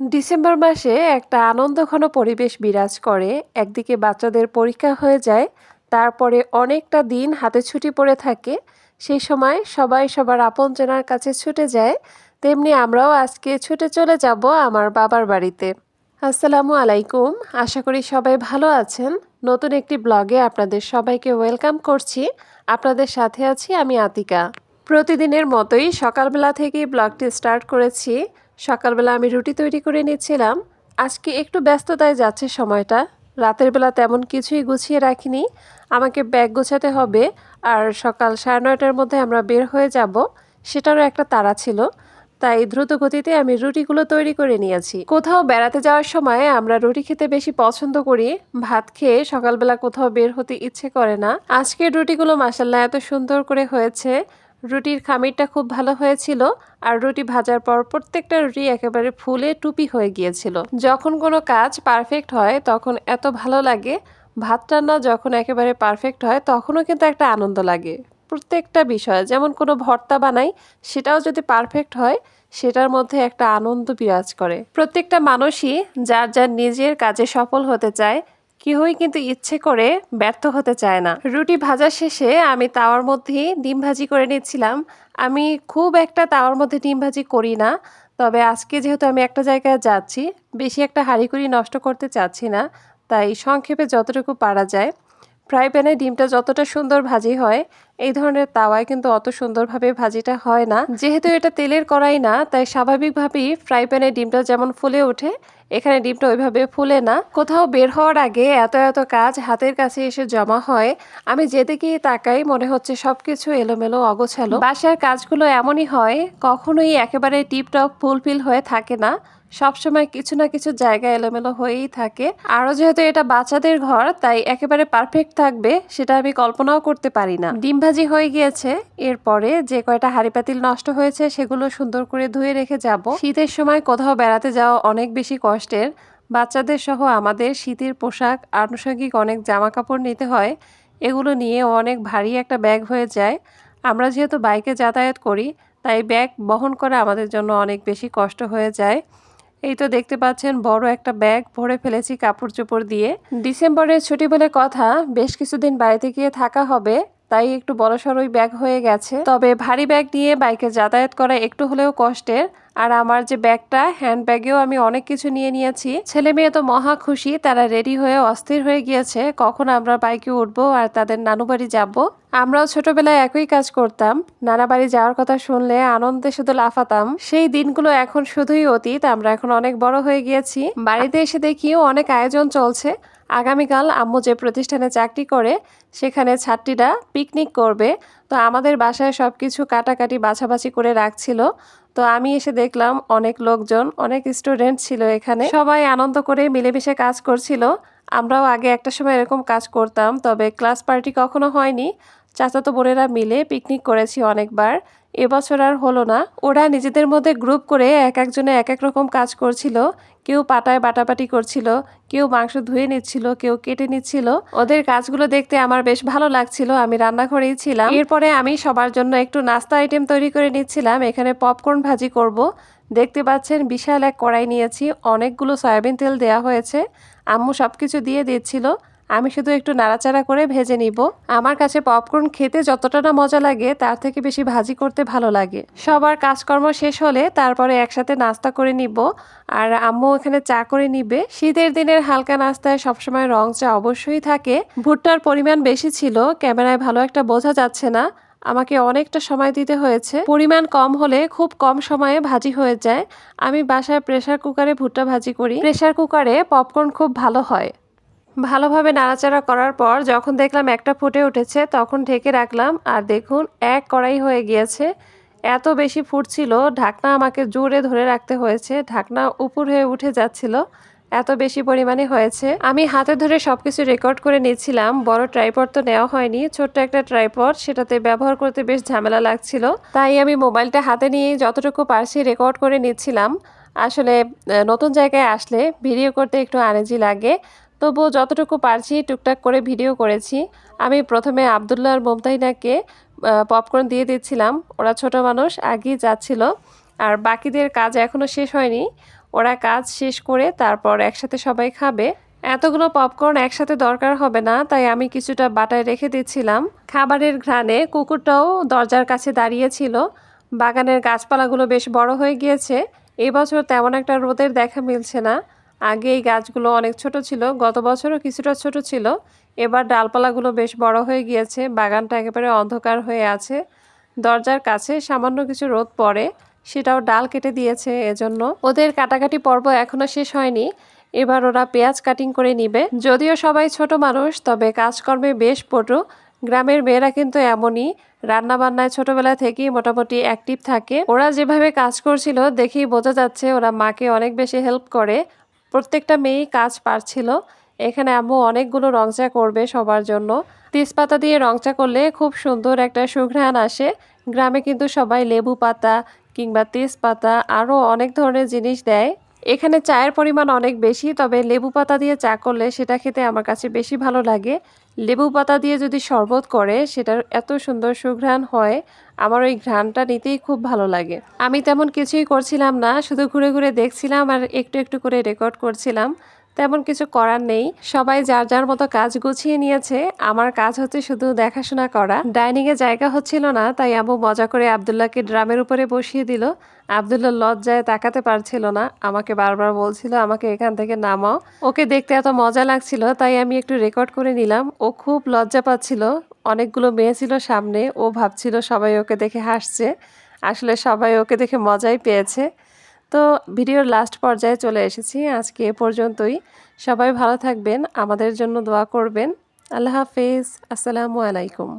December মাসে একটা আনন্দঘন পরিবেশ বিরাজ করে। একদিকে বাচ্চাদের পরীক্ষা হয়ে যায়, তারপরে অনেকটা দিন হাতে ছুটি পড়ে থাকে। সেই সময় সবাই সবার আপনজনের কাছে ছুটে যায়। তেমনি আমরাও আজকে ছুটে চলে যাব আমার বাবার বাড়িতে। আসসালামু আলাইকুম। আশা করি সবাই ভালো আছেন। নতুন একটি ব্লগে আপনাদের সবাইকে ওয়েলকাম করছি। আপনাদের সাথে আছি আমি আতিকা। প্রতিদিনের মতোই সকালবেলা থেকেই ব্লগটি স্টার্ট করেছি। সকালবেলা আমি রুটি তৈরি করে নিচ্ছিলাম আজকে একটু ব্যস্ততায় যাচ্ছে সময়টা। রাতের বেলা তেমন কিছুই গুছিয়ে রাখিনি। আমাকে ব্যাগ গোছাতে হবে আর সকাল সাড়ে নয়টার মধ্যে আমরা বের হয়ে যাব। সেটারও একটা তাড়া ছিল। তাই দ্রুত গতিতে আমি রুটিগুলো তৈরি করে নিয়েছি। কোথাও বেড়াতে যাওয়ার সময় আমরা রুটি খেতে বেশি পছন্দ করি। ভাত খেয়ে সকালবেলা কোথাও বের হতে ইচ্ছে করে না। আজকের রুটিগুলো মাসাল্লাহ এত সুন্দর করে হয়েছে। রুটির খামিরটা খুব ভালো হয়েছিল আর রুটি ভাজার পর প্রত্যেকটা রুটি একেবারে ফুলে টুপি হয়ে গিয়েছিল। যখন কোনো কাজ পারফেক্ট হয়, তখন এত ভালো লাগে ভাত রান্না যখন একেবারে পারফেক্ট হয়, তখনও কিন্তু একটা আনন্দ লাগে। প্রত্যেকটা বিষয় যেমন কোনো ভর্তা বানাই, সেটাও যদি পারফেক্ট হয়, সেটার মধ্যে একটা আনন্দ বিরাজ করে। প্রত্যেকটা মানুষই যার যার নিজের কাজে সফল হতে চায় কেউই কিন্তু ইচ্ছে করে ব্যর্থ হতে চায় না। রুটি ভাজা শেষে আমি তাওয়ার মধ্যে ডিম ভাজি করে নিয়েছিলাম আমি খুব একটা তাওয়ার মধ্যে ডিম ভাজি করি না, তবে আজকে যেহেতু আমি একটা জায়গায় যাচ্ছি, বেশি একটা হাঁড়িকুড়ি নষ্ট করতে চাচ্ছি না, তাই সংক্ষেপে যতটুকু পারা যায়, ফ্রাই প্যানে ডিমটা যতটা সুন্দর ভাজি হয় এই ধরনের তাওয়ায় কিন্তু অত সুন্দরভাবে ভাজিটা হয় না। যেহেতু এটা তেলের কড়াই না, তাই স্বাভাবিকভাবেই ফ্রাই প্যানে ডিমটা যেমন ফুলে ওঠে, এখানে ডিমটা ওইভাবে ফুলে না। কোথাও বের হওয়ার আগে এত এত কাজ হাতের কাছে এসে জমা হয়। আমি যেদিকেই তাকাই মনে হচ্ছে সব কিছু এলোমেলো, অগোছালো। বাসার কাজগুলো এমনই হয়, কখনোই একেবারে টিপটপ, ফুলফিল হয়ে থাকে না। সবসময় কিছু না কিছু জায়গা এলোমেলো হয়েই থাকে। আরও যেহেতু এটা বাচ্চাদের ঘর, তাই একেবারে পারফেক্ট থাকবে, সেটা আমি কল্পনাও করতে পারি না। ডিম ভাজি হয়ে গিয়েছে। এরপরে যে কয়টা হাড়ি পাতিল নষ্ট হয়েছে সেগুলো সুন্দর করে ধুয়ে রেখে যাব। শীতের সময় কোথাও বেড়াতে যাওয়া অনেক বেশি কষ্টের। বাচ্চাদের সহ আমাদের শীতের পোশাক, আনুষঙ্গিক অনেক জামা কাপড় নিতে হয়। এগুলো নিয়ে অনেক ভারী একটা ব্যাগ হয়ে যায়। আমরা যেহেতু বাইকে যাতায়াত করি, তাই ব্যাগ বহন করা আমাদের জন্য অনেক বেশি কষ্ট হয়ে যায়। এই তো দেখতে পাচ্ছেন বড় একটা ব্যাগ ভরে ফেলেছি কাপড় চোপড় দিয়ে। ডিসেম্বরের ছুটি বলে কথা, বেশ কিছুদিন বাড়িতে গিয়ে থাকা হবে। তাই একটু বড়সড়ই ব্যাগ হয়ে গেছে। তবে ভারী ব্যাগ নিয়ে বাইকে যাতায়াত করা একটু হলেও কষ্টের। আর আমার যে ব্যাগটা হ্যান্ড ব্যাগেও আমি অনেক কিছু নিয়ে নিয়েছি। ছেলে মেয়ে তো মহা খুশি, তারা রেডি হয়ে অস্থির হয়ে গিয়েছে। কখন আমরা বাইকে উঠবো আর তাদের নানু বাড়ি যাব? আমরাও ছোটবেলায় একই কাজ করতাম। নানা বাড়ি যাওয়ার কথা শুনলে আনন্দে শুধু লাফাতাম। সেই দিনগুলো এখন শুধুই অতীত, আমরা এখন অনেক বড় হয়ে গিয়েছি। বাড়িতে এসে দেখিও অনেক আয়োজন চলছে। আগামীকাল আম্মু যে প্রতিষ্ঠানে চাকরি করে, সেখানে ছাত্রীরা পিকনিক করবে। তো আমাদের বাসায় সব কিছু কাটাকাটি বাছাবাছি করে রাখছিল। তো আমি এসে দেখলাম অনেক লোকজন, অনেক স্টুডেন্ট ছিল এখানে। সবাই আনন্দ করে মিলেমিশে কাজ করছিল। আমরাও আগে একটা সময় এরকম কাজ করতাম, তবে ক্লাস পার্টি কখনো হয়নি। চাচাতো বোনেরা মিলে পিকনিক করেছি অনেকবার। এবছর আর হলো না। ওরা নিজেদের মধ্যে গ্রুপ করে এক একজনে এক এক রকম কাজ করছিল। কেউ পাটায় বাটাবাটি করছিল, কেউ মাংস ধুয়ে নিচ্ছিল, কেউ কেটে নিচ্ছিল। ওদের কাজগুলো দেখতে আমার বেশ ভালো লাগছিল। আমি রান্নাঘরেই ছিলাম। এরপরে আমি সবার জন্য একটু নাস্তা আইটেম তৈরি করে নিচ্ছিলাম। এখানে পপকর্ন ভাজি করব। দেখতে পাচ্ছেন বিশাল এক কড়াই নিয়েছি। অনেকগুলো সয়াবিন তেল দেওয়া হয়েছে। আম্মু সব কিছু দিয়ে দিচ্ছিল। আমি শুধু একটু নাড়াচাড়া করে ভেজে নিব। আমার কাছে পপকর্ন খেতে যতটা না মজা লাগে, তার থেকে বেশি ভাজি করতে ভালো লাগে। সবার কাজকর্ম শেষ হলে তারপরে একসাথে নাস্তা করে নিব। আর আম্মু এখানে চা করে নিবে। শীতের দিনের হালকা নাস্তায় সবসময় রং চা অবশ্যই থাকে। ভুট্টার পরিমাণ বেশি ছিল, ক্যামেরায় ভালো একটা বোঝা যাচ্ছে না। আমাকে অনেকটা সময় দিতে হয়েছে। পরিমাণ কম হলে খুব কম সময়ে ভাজি হয়ে যায়। আমি বাসায় প্রেশার কুকারে ভুট্টা ভাজি করি। প্রেশার কুকারে পপকর্ন খুব ভালো হয়। ভালোভাবে নাড়াচাড়া করার পর যখন দেখলাম একটা ফুটে উঠেছে, তখন ঢেকে রাখলাম। আর দেখুন, এক কড়াই হয়ে গিয়েছে। এত বেশি ফুটছিল, ঢাকনা আমাকে জোরে ধরে রাখতে হয়েছে। ঢাকনা উপর হয়ে উঠে যাচ্ছিল। এত বেশি পরিমাণে হয়েছে। আমি হাতে ধরে সব কিছু রেকর্ড করে নিচ্ছিলাম। বড় ট্রাইপড তো নেওয়া হয়নি। ছোট্ট একটা ট্রাইপড সেটাতে ব্যবহার করতে বেশ ঝামেলা লাগছিল। তাই আমি মোবাইলটা হাতে নিয়ে যতটুকু পারছি রেকর্ড করে নিচ্ছিলাম। আসলে নতুন জায়গায় আসলে ভিডিও করতে একটু আনেজি লাগে। তবুও যতটুকু পারছি, টুকটাক করে ভিডিও করেছি। আমি প্রথমে আবদুল্লাহ আর মুমতাহিনাকে পপকর্ন দিয়ে দিচ্ছিলাম। ওরা ছোট মানুষ, আগেই যাচ্ছিল। আর বাকিদের কাজ এখনও শেষ হয়নি। ওরা কাজ শেষ করে তারপর একসাথে সবাই খাবে। এতগুলো পপকর্ন একসাথে দরকার হবে না, তাই আমি কিছুটা বাটায় রেখে দিচ্ছিলাম। খাবারের ঘ্রাণে কুকুরটাও দরজার কাছে দাঁড়িয়েছিল বাগানের গাছপালাগুলো বেশ বড় হয়ে গিয়েছে। এবছর তেমন একটা রোদের দেখা মিলছে না। আগে এই গাছগুলো অনেক ছোট ছিল, গত বছরও কিছুটা ছোট ছিল। এবার ডালপালাগুলো বেশ বড় হয়ে গিয়েছে, বাগানটা একেবারে অন্ধকার হয়ে আছে। দরজার কাছে সামান্য কিছু রোদ পড়ে, সেটাও ডাল কেটে দিয়েছে এজন্য। ওদের কাটাকাটি পর্ব এখনও শেষ হয়নি, এবার ওরা পেঁয়াজ কাটিং করে নিবে। যদিও সবাই ছোট মানুষ, তবে কাজকর্মে বেশ পটু। গ্রামের মেয়েরা কিন্তু এমনই রান্না বান্নায় ছোটবেলা থেকেই মোটামুটি অ্যাক্টিভ থাকে। ওরা যেভাবে কাজ করছিল, দেখেই বোঝা যাচ্ছে ওরা মাকে অনেক বেশি হেল্প করে। প্রত্যেকটা মেয়েই কাজ পারছিল। এখানে আম্মু অনেকগুলো রংচা করবে সবার জন্য। তেজপাতা দিয়ে রংচা করলে খুব সুন্দর একটা সুঘ্রাণ আসে। গ্রামে কিন্তু সবাই লেবু পাতা কিংবা তেজপাতা আরও অনেক ধরনের জিনিস দেয়। এখানে চায়ের পরিমাণ অনেক বেশি, তবে লেবু পাতা দিয়ে চা করলে সেটা খেতে আমার কাছে বেশি ভালো লাগে। লেবু পাতা দিয়ে যদি শরবত করে, সেটার এত সুন্দর সুঘ্রাণ হয়, আমার ওই ঘ্রাণটা নিতেই খুব ভালো লাগে। আমি তেমন কিছুই করছিলাম না, শুধু ঘুরে ঘুরে দেখছিলাম আর একটু একটু করে রেকর্ড করছিলাম। তেমন কিছু করার নেই। সবাই যার যার মতো কাজ গুছিয়ে নিয়েছে। আমার কাজ হচ্ছে শুধু দেখাশোনা করা। ডাইনিং এ জায়গা হচ্ছিল না, তাই আম্মু মজা করে আবদুল্লাহকে ড্রামের উপরে বসিয়ে দিল। আবদুল্লাহ লজ্জায় তাকাতে পারছিল না। আমাকে বারবার বলছিল, আমাকে এখান থেকে নামাও। ওকে দেখতে এত মজা লাগছিল, তাই আমি একটু রেকর্ড করে নিলাম। ও খুব লজ্জা পাচ্ছিল। অনেকগুলো মেয়ে ছিল সামনে। ও ভাবছিল সবাই ওকে দেখে হাসছে। আসলে সবাই ওকে দেখে মজাই পেয়েছে। তো ভিডিওর লাস্ট পর্যায়ে চলে এসেছি। আজকে এ পর্যন্তই। সবাই ভালো থাকবেন, আমাদের জন্য দোয়া করবেন। আল্লাহ হাফেজ। আসসালামু আলাইকুম।